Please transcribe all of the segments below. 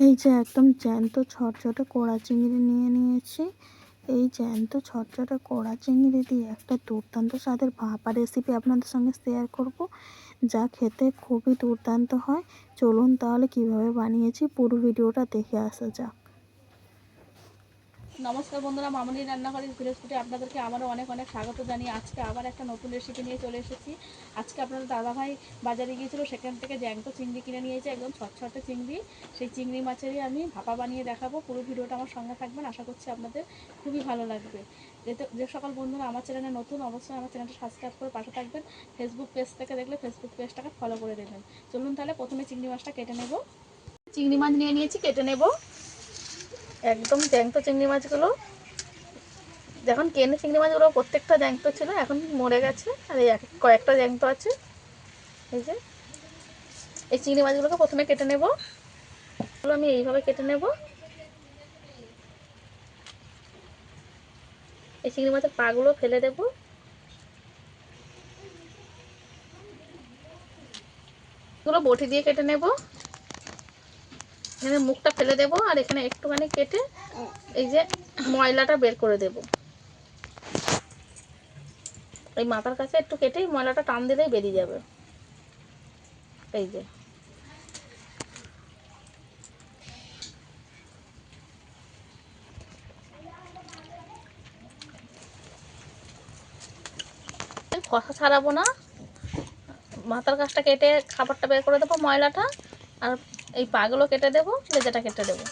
এই যে একদম জ্যান্ত ছটছটে কোড়া চিংড়ি নিয়ে নিয়েছি। এই জ্যান্ত ছটছটে কোড়া চিংড়ি দিয়ে একটা দুর্দান্ত স্বাদের ভাপা রেসিপি আপনাদের সঙ্গে শেয়ার করব, যা খেতে খুবই দুর্দান্ত হয়। চলুন তাহলে কীভাবে বানিয়েছি পুরো ভিডিওটা দেখে আসা যাক। নমস্কার বন্ধুরা মামনি রান্নাঘরের বৃহস্পতি আপনাদেরকে আমারও অনেক অনেক স্বাগত জানিয়ে আজকে আবার একটা নতুন রেসিপি নিয়ে চলে এসেছি। আজকে আপনাদের দাদাভাই বাজারে গিয়েছিল, সেখান থেকে জ্যান্ত চিংড়ি কিনে নিয়েছে একদম ছটছটে চিংড়ি। সেই চিংড়ি মাছেরই আমি ভাপা বানিয়ে দেখাবো। পুরো ভিডিওটা আমার সঙ্গে থাকবেন, আশা করছি আপনাদের খুবই ভালো লাগবে। যে সকল বন্ধুরা আমার চ্যানেলে নতুন, অবশ্যই আমার চ্যানেলটা সাবস্ক্রাইব করে পাশে থাকবেন। ফেসবুক পেজ থেকে দেখলে ফেসবুক পেজটাকে ফলো করে দেবেন। চলুন তাহলে প্রথমে চিংড়ি মাছটা কেটে নেব। চিংড়ি মাছ নিয়ে নিয়েছি, কেটে নেব। একদম জ্যাংত চিংড়ি মাছগুলো। যখন কেনে চিংড়ি মাছগুলো, প্রত্যেকটা জ্যাংত ছিল, এখন মরে গেছে। আর এই কয়েকটা জ্যাংত আছে। এই যে, এই চিংড়ি মাছগুলোকে প্রথমে কেটে নেব। আমি এইভাবে কেটে নেব। এই চিংড়ি মাছের পাগুলো ফেলে দেব। এগুলো বটি দিয়ে কেটে নেব। এখানে মুখটা ফেলে দেব আর এখানে একটুখানি কেটে এই যে ময়লাটা বের করে দেব। এই মাথার কাছে একটু কেটেই ময়লাটা টান দিলেই বেরিয়ে যাবে। এই যে। খসা ছাড়াবো না। মাথার কাছটা কেটে খাবারটা বের করে দেবো ময়লাটা। আর এই পাগুলো কেটে দেবো লেজাটা কেটে দেবো।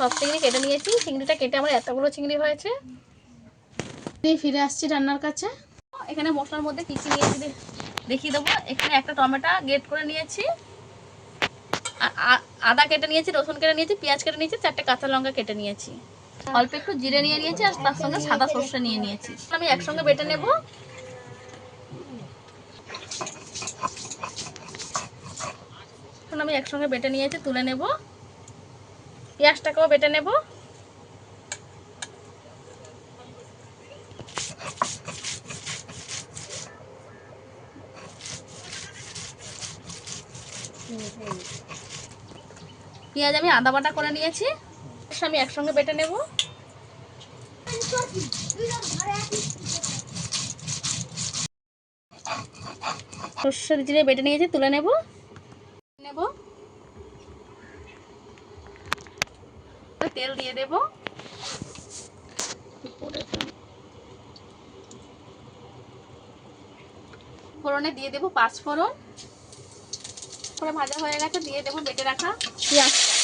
সব চিংড়ি কেটে নিয়েছি, চিংড়িটা কেটে আমার এতগুলো চিংড়ি হয়েছে। ফিরে আসছি রান্নার কাছে। এখানে মশলার মধ্যে কী কী নিয়েছি দেখিয়ে দেবো। এখানে একটা টমেটো গেট করে নিয়েছি। আদা কেটে নিয়েছি, রসুন কেটে নিয়েছি, পেঁয়াজ কেটে নিয়েছি, চারটে কাঁচা লঙ্কা কেটে নিয়েছি। অল্প একটু জিরে নিয়ে নিয়েছি আর তার সঙ্গে সাদা সর্ষে নিয়ে নিয়েছি। আমি একসঙ্গে বেটে নেব। আমি একসঙ্গে বেটে নিয়েছি, তুলে নেব। পেঁয়াজটাকেও বেটে নেব। পেঁয়াজ আমি আদা বাটা করে নিয়েছি। আমি একসঙ্গে বেটে নেব। সর্ষের জিরে বেটে নিয়েছি, তুলে নেব। নেব। তেল দিয়ে দেব। ফোড়নে দিয়ে দেব পাঁচ ফোড়ন করে ভাজা হয়ে গেছে দিয়ে দেবো বেটে রাখা পেঁয়াজটা।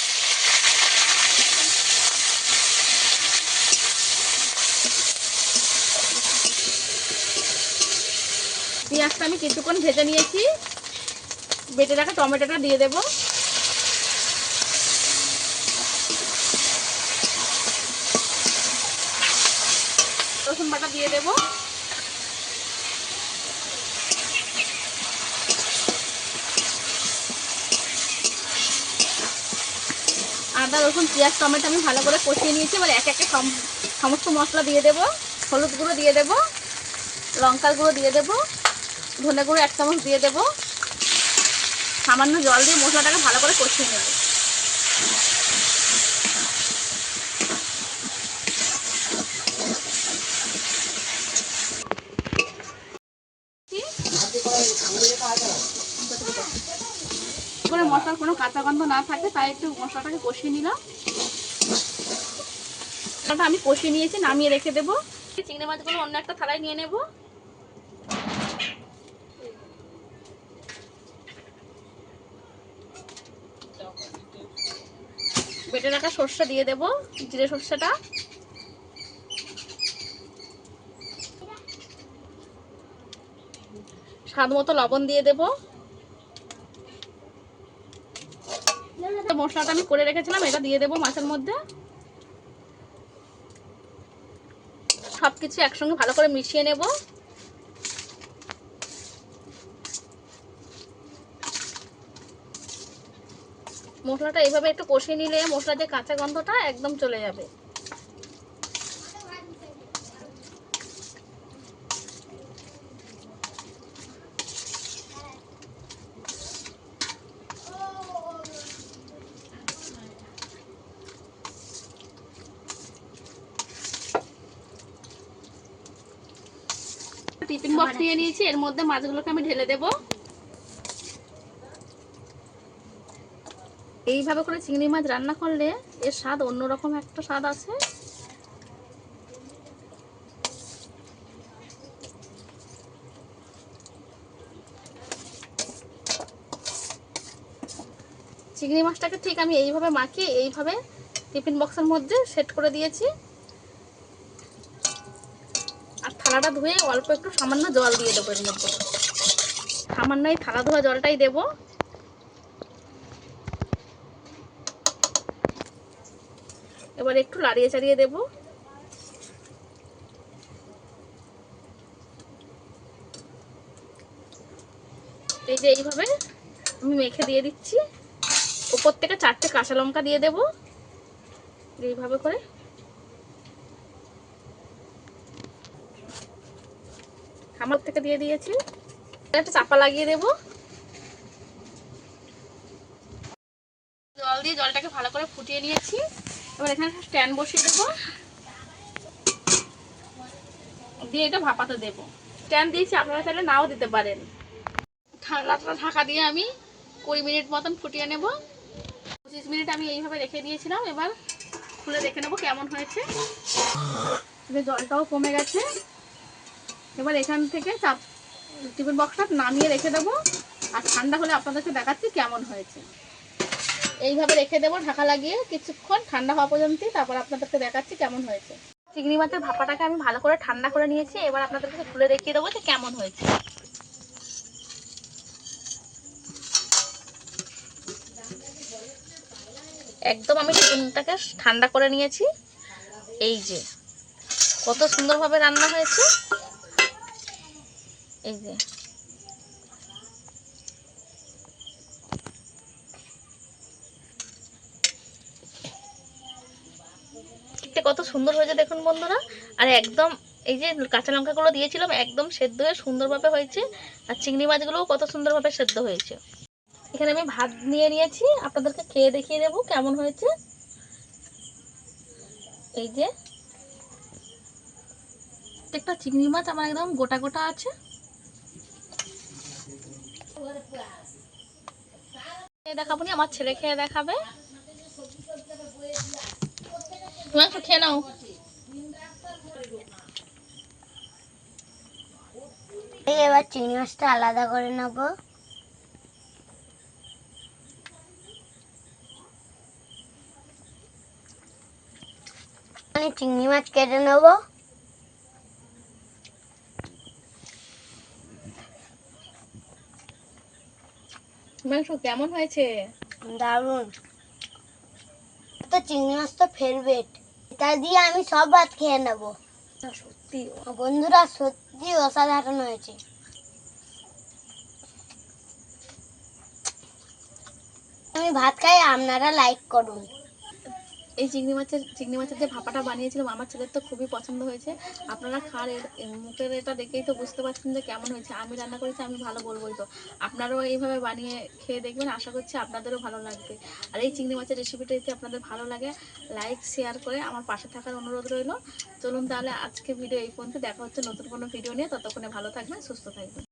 পেঁয়াজটা আমি কিছুক্ষণ ভেজে নিয়েছি। বেটে রাখা টমেটোটা দিয়ে দেব। রসুন বাটা দিয়ে দেব। আদা, রসুন, পেঁয়াজ, টমেটো আমি ভালো করে কষিয়ে নিয়েছি। এবার এক একে সম- সমস্ত মশলা দিয়ে দেবো। হলুদ গুঁড়ো দিয়ে দেব। লঙ্কার গুঁড়ো দিয়ে দেব। ধনে গুঁড়ো এক চামচ দিয়ে দেব। সামান্য জল দিয়ে মশলাটাকে ভালো করে কষিয়ে নেব। করে মশলার কোনো কাঁচা গন্ধ না থাকে, তাই একটু মশলাটাকে কষিয়ে নিলাম। মশলাটা আমি কষিয়ে নিয়েছি, নামিয়ে রেখে দেবো। চিংড়ি মাছগুলো অন্য একটা থালায় নিয়ে নেব। বেটে রাখা সর্ষে দিয়ে দেব, জিরে সর্ষেটা। স্বাদ মতো লবণ দিয়ে দেব। মশলাটা আমি করে রেখেছিলাম, এটা দিয়ে দেবো মাছের মধ্যে। সব কিছু একসঙ্গে ভালো করে মিশিয়ে নেব। মশলাটা এইভাবে একটু কষিয়ে নিলে মশলার যে কাঁচা গন্ধটা একদম চলে যাবে। টিফিন বক্স নিয়ে নিয়েছি, এর মধ্যে মাছগুলোকে আমি ঢেলে দেব। এইভাবে করে চিংড়ি মাছ রান্না করলে এর স্বাদ অন্যরকম একটা স্বাদ আছে। চিংড়ি মাছটাকে ঠিক আমি এইভাবে মাখিয়ে এইভাবে টিফিন বক্সের মধ্যে সেট করে দিয়েছি। থালাটা ধুয়ে অল্প একটু সামান্য জল দিয়ে দেবো এর মধ্যে। সামান্য এই থালা ধোয়া জলটাই দেবো। এবার একটু লাড়িয়ে চাড়িয়ে দেবো। এই যে এইভাবে আমি মেখে দিয়ে দিচ্ছি। উপর থেকে চারটে কাঁচা লঙ্কা দিয়ে দেবো। এইভাবে করে খামার থেকে দিয়ে দিয়েছি। একটা চাপা লাগিয়ে দেব। জল দিয়ে জলটাকে ভালো করে ফুটিয়ে নিয়েছি। এবার এখানে স্ট্যান্ড বসিয়ে দেবো। দিয়ে এটা ভাপাতে দেবো। স্ট্যান্ড দিয়েছি, আপনারা চাইলে নাও দিতে পারেন। ঠান্ডাটা ঢাকা দিয়ে আমি কুড়ি মিনিট মতন ফুটিয়ে নেব। পঁচিশ মিনিট আমি এইভাবে রেখে দিয়েছিলাম। এবার খুলে দেখে নেব কেমন হয়েছে। জলটাও কমে গেছে। এবার এখান থেকে চাপ, টিফিন বক্সটা নামিয়ে রেখে দেবো। আর ঠান্ডা হলে আপনাদেরকে দেখাচ্ছি কেমন হয়েছে। এইভাবে রেখে দেবো, ঢাকা লাগিয়ে কিছুক্ষণ ঠান্ডা হওয়া পর্যন্ত তারপর আপনাদেরকে দেখাচ্ছি কেমন হয়েছে। চিংড়ি মাছের ভাপাটাকে আমি ভালো করে ঠান্ডা করে নিয়েছি, এবার আপনাদেরকে খুলে দেখিয়ে দেবো যে কেমন হয়েছে। একদম আমি টিফিনটাকে ঠান্ডা করে নিয়েছি। এই যে, কত সুন্দরভাবে রান্না হয়েছে। এই যে। কত সুন্দর হয়েছে দেখুন বন্ধুরা। আর একদম এই যে কাঁচা লঙ্কাগুলো দিয়েছিলাম, একদম সেদ্ধ হয়ে সুন্দরভাবে হয়েছে। আর চিংড়ি মাছগুলোও কত সুন্দরভাবে সেদ্ধ হয়েছে। এখানে আমি ভাত নিয়ে নিয়েছি, আপনাদেরকে খেয়ে দেখিয়ে দেবো কেমন হয়েছে। এই যে। প্রত্যেকটা চিংড়ি মাছ আমার একদম গোটা গোটা আছে। দেখাবো আমার ছেলে খেয়ে দেখাবে। তুমি একটু খেয়ে নাও। এবার চিংড়ি মাছটা আলাদা করে নেব। চিংড়ি মাছ কেটে নেব। মাংস কেমন হয়েছে? দারুণ। তো চিংড়ি মাছ তো ফেভারিট এটা দিয়ে আমি সব ভাত খেয়ে নেব। সত্যি। বন্ধুরা সত্যি অসাধারণ হয়েছে। আমি ভাত খাই আপনারা লাইক করুন। এই চিংড়ি মাছের চিংড়ি মাছের যে ভাপাটা বানিয়েছিলাম, আমার ছেলের তো খুবই পছন্দ হয়েছে। আপনারা খার মুখের এটা দেখেই তো বুঝতে পারছেন যে কেমন হয়েছে। আমি রান্না করেছি, আমি ভালো বলবোই তো। আপনারাও এইভাবে বানিয়ে খেয়ে দেখবেন, আশা করছি আপনাদেরও ভালো লাগবে। আর এই চিংড়ি মাছের রেসিপিটা যদি আপনাদের ভালো লাগে লাইক শেয়ার করে আমার পাশে থাকার অনুরোধ রইল। চলুন তাহলে আজকে ভিডিও এই পর্যন্ত। দেখা হচ্ছে নতুন কোনো ভিডিও নিয়ে। ততক্ষণে ভালো থাকবেন, সুস্থ থাকবেন।